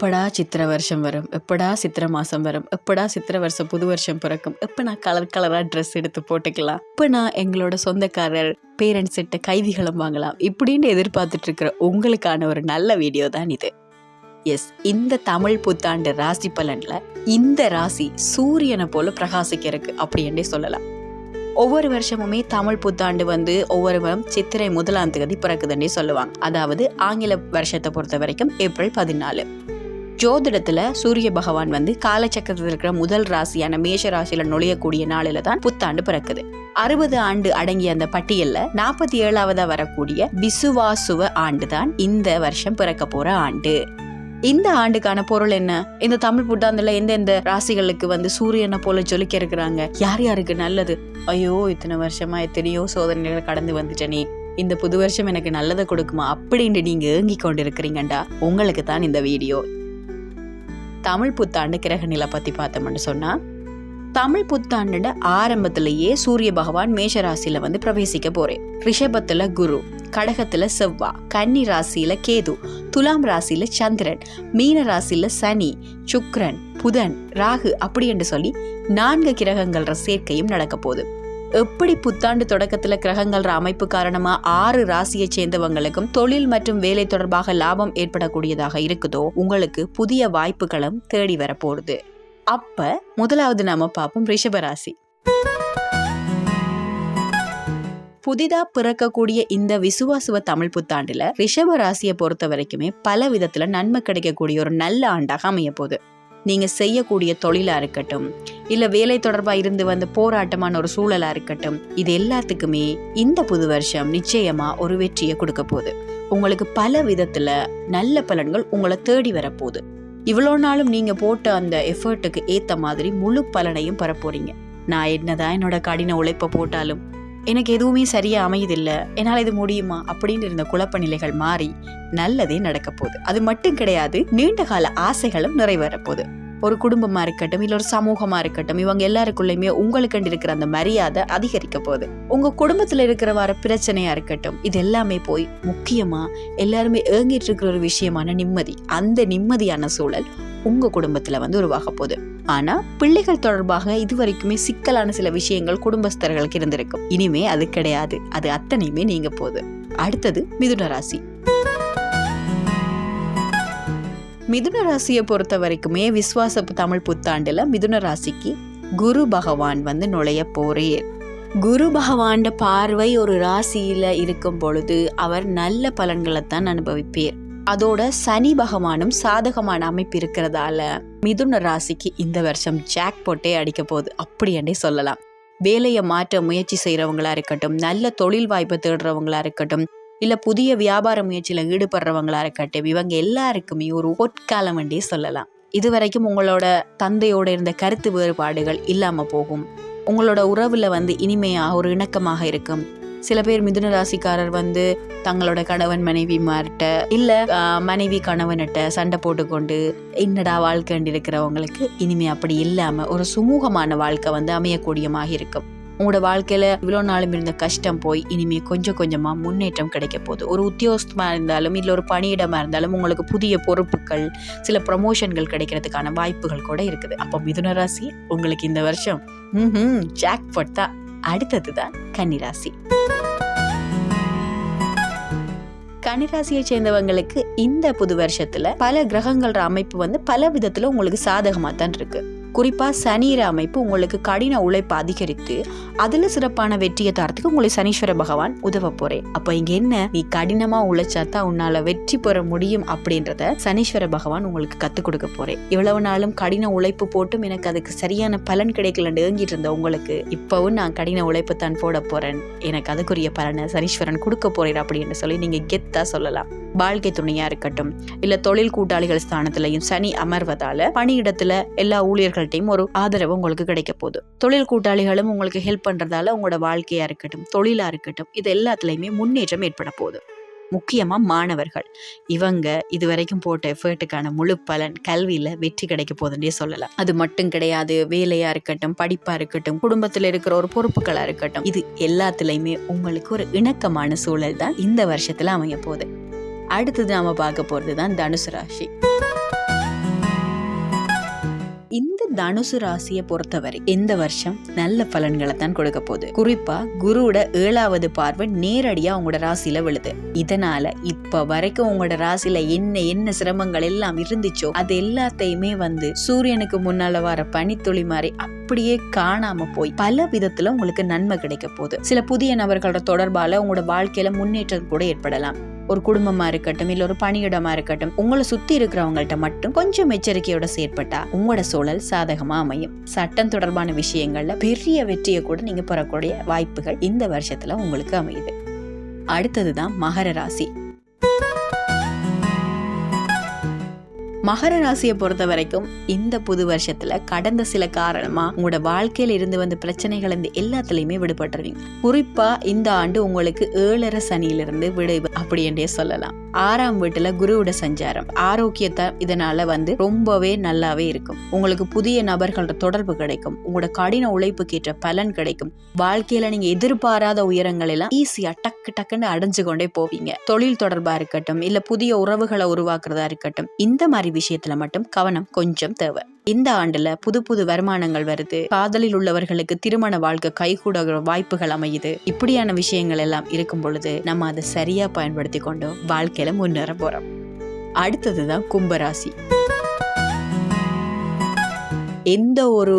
எப்படா சித்திரை வருஷம் வரும்? எப்படா சித்திரை மாதம் வரும்? எப்படா சித்திரை வருஷம் புது வருஷம் பிறக்கும்? எப்போ நான் கலர் கலராக ட்ரெஸ் எடுத்து போட்டுக்கலாம்? இப்போ நான் எங்களோட சொந்தக்காரர் பேரண்ட்ஸ் கிட்ட கைதிகளும் வாங்கலாம்? இப்படின்னு எதிர்பார்த்துட்டு இருக்கிற உங்களுக்கான ஒரு நல்ல வீடியோ தான் இது. எஸ் இந்த தமிழ் புத்தாண்டு ராசி பலனில் இந்த ராசி சூரியனை போல பிரகாசிக்கிறதுக்கு அப்படின்னே சொல்லலாம். ஒவ்வொரு வருஷமுமே தமிழ் புத்தாண்டு வந்து ஒவ்வொரு வரும் சித்திரை முதலாம் தேதி பிறக்குதுன்னே சொல்லுவாங்க. அதாவது ஆங்கில வருஷத்தை பொறுத்த வரைக்கும் ஏப்ரல் பதினாலு. ஜோதிடத்துல சூரிய பகவான் வந்து காலச்சக்கரத்தில் இருக்கிற முதல் ராசியான மேஷ ராசியில நுழையக்கூடிய நாளில தான் புத்தாண்டு பிறக்குது. அறுபது ஆண்டு அடங்கிய அந்த பட்டியல்ல நாற்பத்தி ஏழாவதா வரக்கூடிய விசுவாசுவ ஆண்டு தான் இந்த வருஷம் பிறக்க போற ஆண்டு. இந்த ஆண்டுக்கான பொருள் என்ன? இந்த தமிழ் புத்தாண்டுல எந்தெந்த ராசிகளுக்கு வந்து சூரியனை போல ஜொலிக்க இருக்கிறாங்க? யார் யாருக்கு நல்லது? ஐயோ இத்தனை வருஷமா எத்தனையோ சோதனைகளை கடந்து வந்துட்டேனே இந்த புது வருஷம் எனக்கு நல்லதை கொடுக்குமா? அப்படின்னு நீங்க ஏங்கி கொண்டு உங்களுக்கு தான் இந்த வீடியோ. தமிழ் புத்தாண்டு கிரக நிலை பற்றி பார்த்தோம்னு சொன்னால் தமிழ் புத்தாண்டு ஆரம்பத்திலேயே சூரிய பகவான் மேஷ ராசியில வந்து பிரவேசிக்க போறேன் ரிஷபத்துல குரு கடகத்துல செவ்வா கன்னி ராசியில கேது துலாம் ராசியில சந்திரன் மீன ராசியில சனி சுக்ரன் புதன் ராகு அப்படி என்று சொல்லி நான்கு கிரகங்கள் சேர்க்கையும் நடக்க போகுது. எப்படி புத்தாண்டு தொடக்கத்தில் கிரகங்கள்ற அமைப்பு காரணமா ஆறு ராசியை சேர்ந்தவங்களுக்கும் தொழில் மற்றும் வேலை தொடர்பாக லாபம் ஏற்படக்கூடியதாக இருக்குதோ உங்களுக்கு புதிய வாய்ப்புகளும் தேடி வரப்போகுது. அப்போ அப்ப முதலாவது நாம பார்ப்போம் ரிஷபராசி. புதிதா பிறக்கக்கூடிய இந்த விசுவாசுவ தமிழ் புத்தாண்டுல ரிஷப ராசியை பொறுத்த வரைக்குமே பல விதத்துல நன்மை கிடைக்கக்கூடிய ஒரு நல்ல ஆண்டாக அமைய போகுது நீங்கள் செய்யக்கூடிய தொழிலாக இருக்கட்டும் இல்லை வேலை தொடர்பாக இருந்து வந்த போராட்டமான ஒரு சூழலாக இருக்கட்டும் இது எல்லாத்துக்குமே இந்த புது வருஷம் நிச்சயமாக ஒரு வெற்றியை கொடுக்க போகுது. உங்களுக்கு பல விதத்தில் நல்ல பலன்கள் உங்களை தேடி வரப்போகுது இவ்வளோ நாளும் நீங்கள் போட்ட அந்த எஃபர்ட்டுக்கு ஏற்ற மாதிரி முழு பலனையும் பெற நான் என்னதான் என்னோட கடின உழைப்பை போட்டாலும் எனக்கு எதுவுமே சரியாக அமையுதில்லை. என்னால் இது முடியுமா? அப்படின்னு இருந்த குழப்ப நிலைகள் மாறி நல்லதே நடக்க போகுது. அது மட்டும் கிடையாது நீண்ட கால ஆசைகளும் நிறைவேற போகுது ஒரு குடும்பமா இருக்கட்டும் இல்ல ஒரு சமூகமா இருக்கட்டும் இவங்க எல்லாருக்குள்ளயுமே உங்களுக்கு இருக்கிற அந்த மரியாதை அதிகரிக்க போகுது. உங்க குடும்பத்துல இருக்கிற வர பிரச்சனையா இருக்கட்டும் இது எல்லாமே போய் முக்கியமா எல்லாருமே ஏங்கிட்டு இருக்கிற ஒரு விஷயமான நிம்மதி அந்த நிம்மதியான சூழல் உங்க குடும்பத்துல வந்து உருவாக போகுது. ஆனா பிள்ளைகள் தொடர்பாக இதுவரைக்குமே சிக்கலான சில விஷயங்கள் குடும்பஸ்தர்களுக்கு இருந்திருக்கும். இனிமே அது கிடையாது. அது அத்தனையுமே நீங்க போகுது அடுத்தது மிதுன ராசி. மிதுன ராசியை பொறுத்த வரைக்குமே விஸ்வாச தமிழ் புத்தாண்டுல மிதுன ராசிக்கு குரு பகவான் வந்து நுழைய போறேர். குரு பகவான் பார்வை ஒரு ராசியில இருக்கும் பொழுது அவர் நல்ல பலன்களை தான் அனுபவிப்பேர். அதோட சனி பகவானும் சாதகமான அமைப்பு இருக்கிறதால மிதுன ராசிக்கு இந்த வருஷம் ஜாக் போட்டே அடிக்க போகுது. அப்படி சொல்லலாம். வேலையை மாற்ற முயற்சி செய்கிறவங்களா இருக்கட்டும் நல்ல தொழில் வாய்ப்பை தேடுறவங்களா இருக்கட்டும் இல்லை புதிய வியாபார முயற்சியில் ஈடுபடுறவங்களா இருக்கட்டும் இவங்க எல்லாருக்குமே ஒரு ஒட்காலம் வண்டியே சொல்லலாம். இது வரைக்கும் உங்களோட தந்தையோட இருந்த கருத்து வேறுபாடுகள் இல்லாமல் போகும். உங்களோட உறவில் வந்து இனிமையாக ஒரு இணக்கமாக இருக்கும். சில பேர் மிதுன ராசிக்காரர் வந்து தங்களோட கணவன் மனைவி மார்ட்ட இல்ல மனைவி கணவன்கிட்ட சண்டை போட்டுக்கொண்டு என்னடா வாழ்க்கை இருக்கிறவங்களுக்கு இனிமே அப்படி இல்லாம ஒரு சுமூகமான வாழ்க்கை வந்து அமையக்கூடியமாக இருக்கும். உங்களோட வாழ்க்கையில இவ்வளோ நாளும் இருந்த கஷ்டம் போய் இனிமே கொஞ்சம் கொஞ்சமா முன்னேற்றம் கிடைக்க போகுது. ஒரு உத்தியோகமா இருந்தாலும் இல்லை ஒரு பணியிடமா இருந்தாலும் உங்களுக்கு புதிய பொறுப்புகள் சில ப்ரமோஷன்கள் கிடைக்கிறதுக்கான வாய்ப்புகள் கூட இருக்குது. அப்போ மிதுன ராசி உங்களுக்கு இந்த வருஷம் ம் ஜாக் தான். அடுத்தது தான் கன்னிராசி. கன்னிராசியை சேர்ந்தவங்களுக்கு இந்த புது வருஷத்துல பல கிரகங்கள அமைப்பு வந்து பல விதத்துல உங்களுக்கு சாதகமா தான் இருக்கு குறிப்பாக சனியிற அமைப்பு உங்களுக்கு கடின உழைப்பு அதிகரித்து அதில் சிறப்பான வெற்றியை தரத்துக்கு உங்களை சனீஸ்வர பகவான் உதவ போறேன். அப்போ இங்கே என்ன? நீ கடினமாக உழைச்சா தான் உன்னால் வெற்றி பெற முடியும் அப்படின்றத சனீஸ்வர பகவான் உங்களுக்கு கற்றுக் கொடுக்க போறேன். இவ்வளவு நாளும் கடின உழைப்பு போட்டும் எனக்கு அதுக்கு சரியான பலன் கிடைக்கலன்னு ஏங்கிட்டு இருந்த உங்களுக்கு இப்போவும் நான் கடின உழைப்பு தான் போட போறேன். எனக்கு அதுக்குரிய பலனை சனீஸ்வரன் கொடுக்க போறேன் அப்படின்னு சொல்லி நீங்க கெத்தா சொல்லலாம். வாழ்க்கை துணையா இருக்கட்டும். இல்ல தொழில் கூட்டாளிகள் ஸ்தானத்திலையும் சனி அமர்வதால பணியிடத்துல எல்லா ஊழியர்கள்ட்டையும் ஒரு ஆதரவு உங்களுக்கு கிடைக்க போகுது. தொழில் கூட்டாளிகளும் உங்களுக்கு ஹெல்ப் பண்ணுறதால உங்களோட வாழ்க்கையாக இருக்கட்டும் தொழிலாக இருக்கட்டும் இது எல்லாத்துலேயுமே முன்னேற்றம் ஏற்பட போகுது. முக்கியமாக மாணவர்கள். இவங்க இது வரைக்கும் போட்ட எஃபர்ட்டுக்கான முழு பலன் கல்வியில் வெற்றி கிடைக்க போதுன்னே சொல்லலாம். அது மட்டும் கிடையாது வேலையாக இருக்கட்டும் படிப்பாக இருக்கட்டும் குடும்பத்தில் இருக்கிற ஒரு பொறுப்புகளாக இருக்கட்டும் இது எல்லாத்துலேயுமே உங்களுக்கு ஒரு இணக்கமான சூழல் தான் இந்த வருஷத்தில் அமைய போகுது. அடுத்தது நாம பார்க்க போகிறது தான் தனுசு ராசி. தனுசு ராசியை பொறுத்தவரை இந்த வருஷம் நல்ல பலன்களை தான் கொடுக்க போகுது. குறிப்பா குருவோட ஏழாவது பார்வை நேரடியா உங்களோட ராசியில விழுது. இதனால இப்ப வரைக்கும் உங்களோட ராசியில என்ன என்ன சிரமங்கள் எல்லாம் இருந்துச்சோ அது எல்லாத்தையுமே வந்து சூரியனுக்கு முன்னால வர பனித்துளி மாதிரி அப்படியே காணாம போய் பல விதத்துல உங்களுக்கு நன்மை கிடைக்க போகுது. சில புதிய நபர்களோட தொடர்பால உங்களோட வாழ்க்கையில முன்னேற்றம் கூட ஏற்படலாம். ஒரு குடும்பமா இருக்கட்டும் இல்ல ஒரு பணியிடமா இருக்கட்டும் உங்களை சுத்தி இருக்கிறவங்கள்ட்ட மட்டும் கொஞ்சம் எச்சரிக்கையோட செயற்பட்டா உங்களோட சூழல் சாதகமா அமையும். சட்டம் தொடர்பான விஷயங்கள்ல பெரிய வெற்றியை கூட நீங்க பெறக்கூடிய வாய்ப்புகள் இந்த வருஷத்துல உங்களுக்கு அமையுது. அடுத்ததுதான் மகர ராசி. மகர ராசியை பொறுத்த வரைக்கும் இந்த புது வருஷத்துல கடந்த சில காரணமா உங்களோட வாழ்க்கையில இருந்து வந்த பிரச்சனைகள் இந்த எல்லாத்துலயுமே விடுபட்டுருவீங்க குறிப்பா இந்த ஆண்டு உங்களுக்கு ஏழரை சனியிலிருந்து விடுவு அப்படின்றே சொல்லலாம். ஆறாம் வீட்டுல குருவோட சஞ்சாரம். ஆரோக்கியத்தை இதனால வந்து ரொம்பவே நல்லாவே இருக்கும். உங்களுக்கு புதிய நபர்களோட தொடர்பு கிடைக்கும். உங்களோட கடின உழைப்புக்கேற்ற பலன் கிடைக்கும். வாழ்க்கையில நீங்க எதிர்பாராத உயரங்கள் எல்லாம் ஈஸியா டக்கு டக்குன்னு அடைஞ்சு கொண்டே போவீங்க. தொழில் தொடர்பா இருக்கட்டும் இல்ல புதிய உறவுகளை உருவாக்குறதா இருக்கட்டும் இந்த மாதிரி விஷயத்துல மட்டும் கவனம் கொஞ்சம் தேவை. இந்த ஆண்டுல புது புது வருமானங்கள் வருது. காதலில் உள்ளவர்களுக்கு திருமண வாழ்க்கை கைகூட வாய்ப்புகள் அமையுது. இப்படியான விஷயங்கள் எல்லாம் இருக்கும் பொழுது நம்ம அதை சரியா பயன்படுத்தி கொண்டு வாழ்க்கையில முன்னேற போறோம். அடுத்ததுதான் கும்பராசி. எந்த ஒரு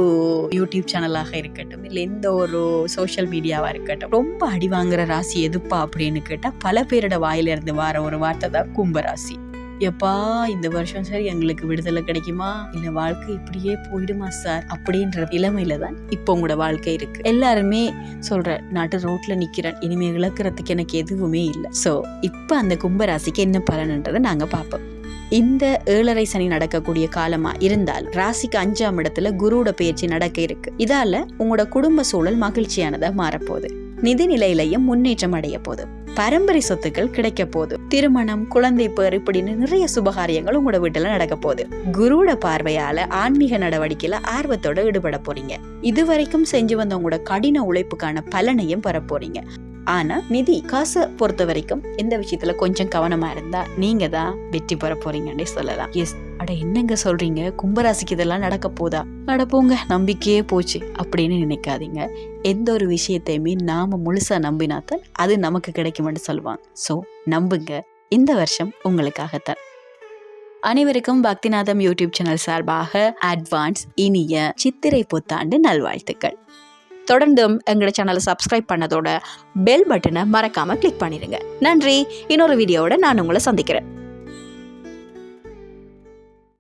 யூடியூப் சேனலாக இருக்கட்டும் இல்லை எந்த ஒரு சோஷியல் மீடியாவாக இருக்கட்டும் ரொம்ப அடி வாங்குற ராசி எதுப்பா அப்படின்னு கேட்டால் பல பேரோட வாயிலிருந்து வர ஒரு வார்த்தை தான் கும்பராசி. எப்பா இந்த வருஷம் சரி எங்களுக்கு விடுதலை கிடைக்குமா? இல்ல வாழ்க்கை இப்படியே போயிடுமா சார்? அப்படின்ற நிலைமையில தான் இப்போ உங்களோட வாழ்க்கை இருக்கு. எல்லாருமே சொல்ற நாட்டு ரோட்ல நிக்கிறேன் இனிமே இழக்கிறதுக்கு எனக்கு எதுவுமே இல்லை. சோ இப்ப அந்த கும்பராசிக்கு என்ன பலன்ன்றதை நாங்க பார்ப்போம். இந்த ஏழரை சனி நடக்கக்கூடிய காலமா இருந்தால் ராசிக்கு அஞ்சாம் இடத்துல குருவோட பயிற்சி நடக்க இருக்கு. இதால உங்களோட குடும்ப சூழல் மகிழ்ச்சியானதா மாறப்போகுது. நிதி நிலையிலையும் முன்னேற்றம் அடைய போகுது பரம்பரை சொத்துக்கள் கிடைக்க போகுது. திருமணம் குழந்தை பேர் இப்படின்னு நிறைய சுபகாரியங்கள் உங்களோட வீட்டுல நடக்க போகுது. குருவோட பார்வையால ஆன்மீக நடவடிக்கையில ஆர்வத்தோட ஈடுபட போறீங்க. இதுவரைக்கும் செஞ்சு வந்தவங்களோட கடின உழைப்புக்கான பலனையும் பெற போறீங்க. ஆனா நிதி காசை பொறுத்த வரைக்கும் இந்த விஷயத்துல கொஞ்சம் கவனமா இருந்தா நீங்க தான் வெற்றி பெற போகிறீங்கன்னே சொல்லலாம். எஸ். அட என்னங்க சொல்றீங்க? கும்பராசிக்கு இதெல்லாம் நடக்க போதா? அட போங்க. நம்பிக்கையே போச்சு அப்படின்னு நினைக்காதீங்க. எந்த ஒரு விஷயத்தையுமே நாம முழுசா நம்பினாத்தான் அது நமக்கு கிடைக்கும்னு சொல்லுவாங்க. ஸோ நம்புங்க. இந்த வருஷம் உங்களுக்காகத்தான். அனைவருக்கும் பக்திநாதம் யூடியூப் சேனல் சார்பாக அட்வான்ஸ் இனிய சித்திரை புத்தாண்டு நல்வாழ்த்துக்கள். தொடர்ந்தும் எங்களோட சேனலை சப்ஸ்கிரைப் பண்ணதோட பெல் பட்டனை மறக்காம கிளிக் பண்ணிடுங்க. நன்றி. இன்னொரு வீடியோவோட நான் உங்களை சந்திக்கிறேன்.